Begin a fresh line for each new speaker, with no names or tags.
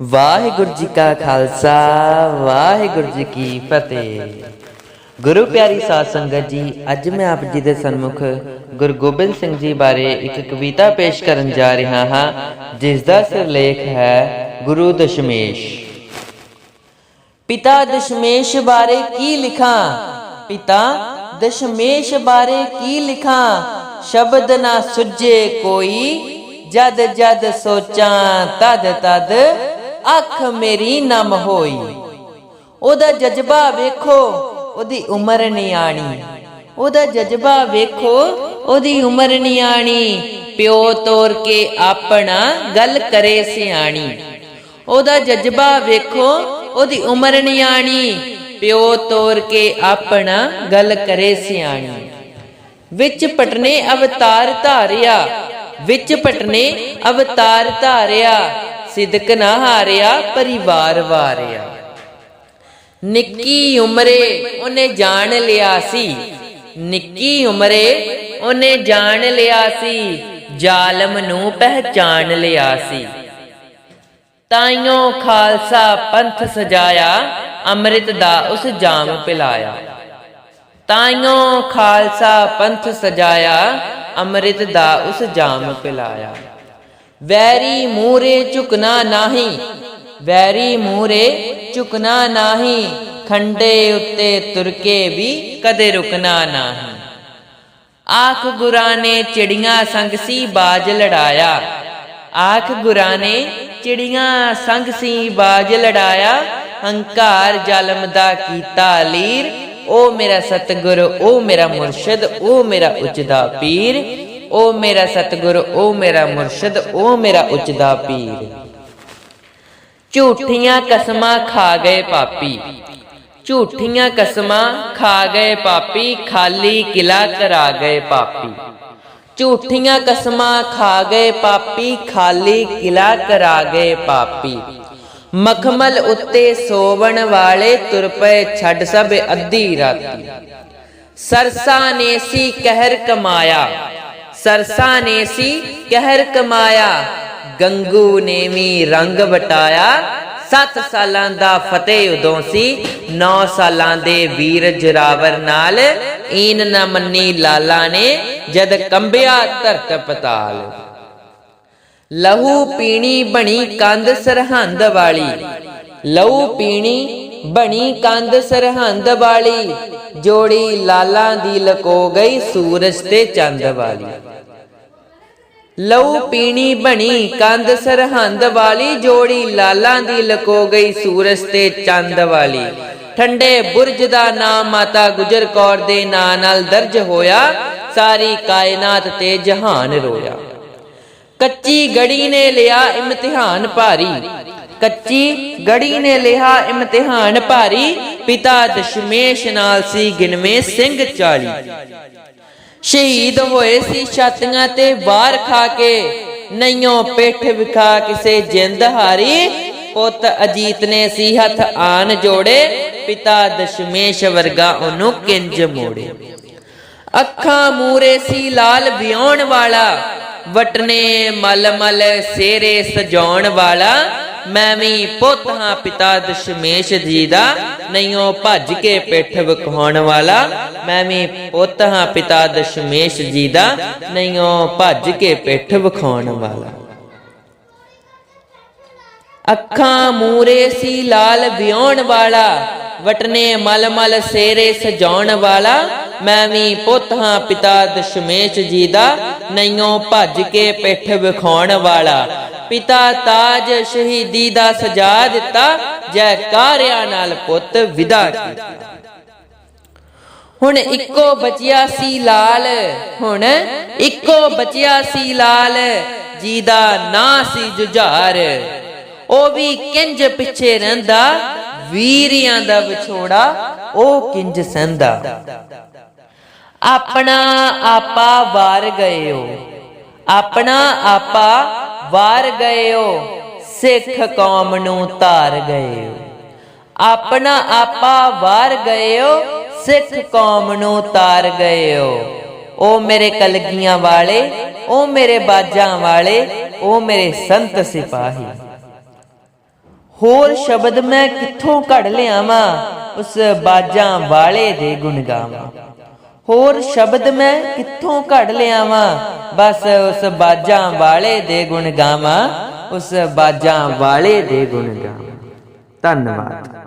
ਵਾਹਿਗੁਰੂ ਜੀ ਕਾ ਖਾਲਸਾ, ਵਾਹਿਗੁਰੂ ਜੀ ਕੀ ਫਤਿਹ। ਗੁਰੂ ਪਿਆਰੀ ਸਾਧ ਸੰਗਤ ਜੀ, ਅੱਜ ਮੈਂ ਆਪ ਜੀ ਦੇ ਸਨਮੁਖ ਗੁਰੂ ਗੋਬਿੰਦ ਸਿੰਘ ਜੀ ਬਾਰੇ ਇੱਕ ਕਵਿਤਾ ਪੇਸ਼ ਕਰਨ ਜਾ ਰਿਹਾ ਹਾਂ ਜਿਸ ਦਾ ਸਿਰਲੇਖ ਹੈ ਗੁਰੂ ਦਸ਼ਮੇਸ਼। ਪਿਤਾ ਦਸ਼ਮੇਸ਼ ਬਾਰੇ ਕੀ ਲਿਖਾਂ? ਪਿਤਾ ਦਸ਼ਮੇਸ਼ ਬਾਰੇ ਕੀ ਲਿਖਾਂ? ਸ਼ਬਦ ਨਾ ਸੁਝੇ ਕੋਈ, ਜਦ ਜਦ ਸੋਚਾਂ ਤਦ ਤਦ ਅੱਖ ਮੇਰੀ ਨਮ ਹੋਈ। ਉਹਦਾ ਜਜ਼ਬਾ ਵੇਖੋ, ਉਹਦੀ ਉਮਰ ਨਿਆਣੀ ਉਹਦਾ ਜਜ਼ਬਾ ਵੇਖੋ, ਉਹਦੀ ਉਮਰ ਨਿਆਣੀ ਪਿਓ ਤੋਰ ਕੇ ਆਪਣਾ ਗੱਲ ਕਰੇ ਸਿਆਣੀ। ਉਹਦਾ ਜਜ਼ਬਾ ਵੇਖੋ, ਉਹਦੀ ਉਮਰ ਨਿਆਣੀ ਪਿਓ ਤੋਰ ਕੇ ਆਪਣਾ ਗੱਲ ਕਰੇ ਸਿਆਣੀ। ਵਿੱਚ ਪਟਨੇ ਅਵਤਾਰ ਧਾਰਿਆ, ਵਿੱਚ ਪਟਨੇ ਅਵਤਾਰ ਧਾਰਿਆ। ਸਿਦਕ ਨਾ ਹਾਰਿਆ, ਪਰਿਵਾਰ ਵਾਰਿਆ। ਨਿੱਕੀ ਉਮਰੇ ਉਹਨੇ ਜਾਣ ਲਿਆ ਸੀ। ਨਿੱਕੀ ਉਮਰੇ ਉਹਨੇ ਜਾਣ ਲਿਆ ਸੀ। ਜ਼ਾਲਮ ਨੂੰ ਪਹਿਚਾਨ ਲਿਆ ਸੀ। ਤਾਈਓ ਖਾਲਸਾ ਪੰਥ ਸਜਾਇਆ, ਅੰਮ੍ਰਿਤ ਦਾ ਉਸ ਜਾਮ ਪਿਲਾਇਆ। ਤਾਈਓ ਖਾਲਸਾ ਪੰਥ ਸਜਾਇਆ, ਅੰਮ੍ਰਿਤ ਦਾ ਉਸ ਜਾਮ ਪਿਲਾਇਆ। ਵੈਰੀ ਮੂਰੇ ਝੁਕਣਾ ਨਹੀਂ, ਵੈਰੀ ਮੂਰੇ ਝੁਕਣਾ ਨਹੀਂ, ਖੰਡੇ ਉੱਤੇ ਤੁਰ ਕੇ ਵੀ ਕਦੇ ਰੁਕਣਾ ਨਹੀਂ। ਆਖ ਗੁਰਾਂ ਨੇ ਚਿੜੀਆਂ ਸੰਗ ਸੀ ਬਾਜ ਲੜਾਇਆ, ਆਖ ਗੁਰਾਂ ਨੇ ਚਿੜੀਆਂ ਸੰਗ ਸੀ ਬਾਜ ਲੜਾਇਆ, ਹੰਕਾਰ ਜਲਮ ਦਾ ਕੀਤਾ ਲੀਰ, ਉਹ ਮੇਰਾ ਸਤਿਗੁਰ, ਉਹ ਮੇਰਾ ਮੁਰਸ਼ਿਦ, ਉਹ ਮੇਰਾ ਉਚਦਾ ਪੀਰ ਓ ਮੇਰਾ ਸਤਿਗੁਰ, ਓ ਮੇਰਾ ਮੁਰਸ਼ਿਦ, ਓ ਮੇਰਾ ਉਚਦਾ ਪੀਰ। ਝੂਠੀਆਂ ਕਸਮਾਂ ਖਾ ਗਏ ਪਾਪੀ। ਝੂਠੀਆਂ ਕਸਮਾਂ ਖਾ ਗਏ ਪਾਪੀ, ਖਾਲੀ ਕਿਲਾ ਕਰਾ ਗਏ ਪਾਪੀ। ਝੂਠੀਆਂ ਕਸਮਾਂ ਖਾ ਗਏ ਪਾਪੀ, ਖਾਲੀ ਕਿਲਾ ਕਰਾ ਗਏ ਪਾਪੀ। ਮਖਮਲ ਉੱਤੇ ਸੋਵਣ ਵਾਲੇ ਤੁਰ ਪਏ ਛੱਡ ਸਭ ਅੱਧੀ ਰਾਤੀ। ਸਰਸਾ ਨੇ ਸੀ ਕਹਿਰ ਕਮਾਇਆ। ਸਰਸਾ ਨੇ ਸੀ ਕਹਿਰ ਕਮਾਇਆ, ਗੰਗੂ ਨੇ ਵੀ ਰੰਗ ਵਟਾਇਆ। 7 ਸਾਲਾਂ ਦਾ ਫਤਿਹ ਉਦੋਂ ਸੀ 9 ਸਾਲਾਂ ਦੇ ਵੀਰ ਜਰਾਵਰ ਨਾਲ। ਈਨ ਨਾ ਮੰਨੀ ਲਾਲਾ ਨੇ ਜਦ ਕੰਬਿਆ ਧਰਤ ਪਤਾਲ। ਲਹੂ ਪੀਣੀ ਬਣੀ ਕੰਧ ਸਰਹੰਦ ਵਾਲੀ। ਲਹੂ ਪੀਣੀ ਬਣੀ ਕੰਧ ਸਰਹੰਦ ਵਾਲੀ। ਜੋੜੀ ਲਾਲਾਂ ਦੀ ਲਕੋ ਗਈ ਸੂਰਜ ਤੇ ਚੰਦ ਵਾਲੀ। ਲਹੂ ਪੀਣੀ ਬਣੀ ਕੰਧ ਸਰਹੰਦ ਵਾਲੀ, ਜੋੜੀ ਲਾਲਾਂ ਦੀ ਲਕੋ ਗਈ ਸੂਰਜ ਤੇ ਚੰਦ ਵਾਲੀ। ਠੰਡੇ ਬੁਰਜ ਦਾ ਨਾਮ ਮਾਤਾ ਗੁਜਰ ਕੌਰ ਦੇ ਨਾਂ ਨਾਲ ਦਰਜ ਹੋਇਆ, ਸਾਰੀ ਕਾਇਨਾਤ ਤੇ ਜਹਾਨ ਰੋਇਆ। ਕੱਚੀ ਗੜੀ ਨੇ ਲਿਆ ਇਮਤਿਹਾਨ ਭਾਰੀ। ਕੱਚੀ ਗੜੀ ਨੇ ਲਿਆ ਇਮਤਿਹਾਨ ਭਾਰੀ। ਪਿਤਾ ਦਸ਼ਮੇਸ਼ ਨਾਲ ਸੀ ਗਿਣਵੇਂ ਸਿੰਘ 40 ਸ਼ਹੀਦ ਹੋਏ ਸੀ ਛਾਤੀਆਂ ਤੇ ਵਾਰ ਖਾ ਕੇ, ਨਈਓ ਪਿੱਠ ਵਿਖਾ ਕਿਸੇ ਜਿੰਦ ਹਾਰੀ। ਪੁੱਤ ਅਜੀਤ ਨੇ ਸੀ ਹੱਥ ਆਨ ਜੋੜੇ, ਪਿਤਾ ਦਸ਼ਮੇਸ਼ ਵਰਗਾ ਉਹਨੂੰ ਕਿੰਜ ਮੋੜੇ। ਅੱਖਾਂ ਮੂਰੇ ਸੀ ਲਾਲ ਵਿਆਉਣ ਵਾਲਾ, ਵਟਨੇ ਮਲ ਮਲ ਸੇਰੇ ਸਜਾਉਣ ਵਾਲਾ। ਮੈਂ ਵੀ ਪੁੱਤ ਹਾਂ ਪਿਤਾ ਦਸ਼ਮੇਸ਼ ਜੀ ਦਾ ਨਹੀਂਓ ਭੱਜ ਕੇ ਪਿੱਠ ਵਿਖਾਉਣ ਵਾਲਾ। ਮੈਂ ਵੀ ਪੁੱਤ ਹਾਂ ਪਿਤਾ ਦਸ਼ਮੇਸ਼ ਜੀ ਦਾ ਨਹੀਂਓ ਭੱਜ ਕੇ ਪਿੱਠ ਵਿਖਾਉਣ ਵਾਲਾ। ਅੱਖਾਂ ਮੂਰੇ ਸੀ ਲਾਲ ਵਿਆਉਣ ਵਾਲਾ, ਵਟਨੇ ਮਲ ਮਲ ਸੇਰੇ ਸਜਾਉਣ ਵਾਲਾ। ਮੈਂ ਵੀ ਪੁੱਤ ਹਾਂ ਪਿਤਾ ਦਸ਼ਮੇਸ਼ ਜੀ ਦਾ, ਨਈਓ ਭੱਜ ਕੇ ਪਿੱਠ ਵਿਖਾਉਣ ਵਾਲਾ। ਪਿਤਾ ਤਾਜ ਸ਼ਹੀਦੀ ਦਾ ਸਜਾ ਦਿੱਤਾ ਜੈਕਾਰਿਆਂ ਨਾਲ ਪੁੱਤ ਵਿਦਾ ਕੀਤਾ। ਹੁਣ ਇੱਕੋ ਬਚਿਆ ਸੀ ਲਾਲ, ਹੁਣ ਇੱਕੋ ਬਚਿਆ ਸੀ ਲਾਲ ਜੀ ਦਾ ਨਾਂ ਸੀ ਜੁਝਾਰ। ਉਹ ਵੀ ਕਿੰਜ ਪਿੱਛੇ ਰਹਿੰਦਾ, ਵੀਰਿਆਂ ਦਾ ਵਿਛੋੜਾ, ਉਹ ਕਿੰਜ ਸੰਦਾ ਆਪਣਾ ਆਪਾ ਵਾਰ ਗਏ ਗਇਓ ਆਪਣਾ ਆਪਾ ਵਾਰ ਗਇਓ, ਸਿੱਖ ਕੌਮ ਨੂੰ ਧਾਰ ਗਇਓ। ਆਪਣਾ ਆਪਾ ਵਾਰ ਗਇਓ, ਸਿੱਖ ਕੌਮ ਨੂੰ ਤਾਰ ਗਇਓ। ਉਹ ਮੇਰੇ ਕਲਗੀਆਂ ਵਾਲੇ, ਓ ਮੇਰੇ ਬਾਜਾਂ ਵਾਲੇ, ਓ ਮੇਰੇ ਸੰਤ ਸਿਪਾਹੀ। ਹੋਰ ਸ਼ਬਦ ਮੈਂ ਕਿੱਥੋਂ ਘੜ ਲਿਆਵਾਂ, ਉਸ ਬਾਜਾਂ ਵਾਲੇ ਦੇ ਗੁਣ ਗਾਵਾਂ ਹੋਰ ਸ਼ਬਦ ਮੈਂ ਕਿੱਥੋਂ ਘੜ ਲਿਆਵਾਂ? ਬਸ ਉਸ ਬਾਜਾਂ ਵਾਲੇ ਦੇ ਗੁਣ ਗਾਵਾਂ, ਉਸ ਬਾਜਾਂ ਵਾਲੇ ਦੇ ਗੁਣ ਗਾਵਾਂ। ਧੰਨਵਾਦ।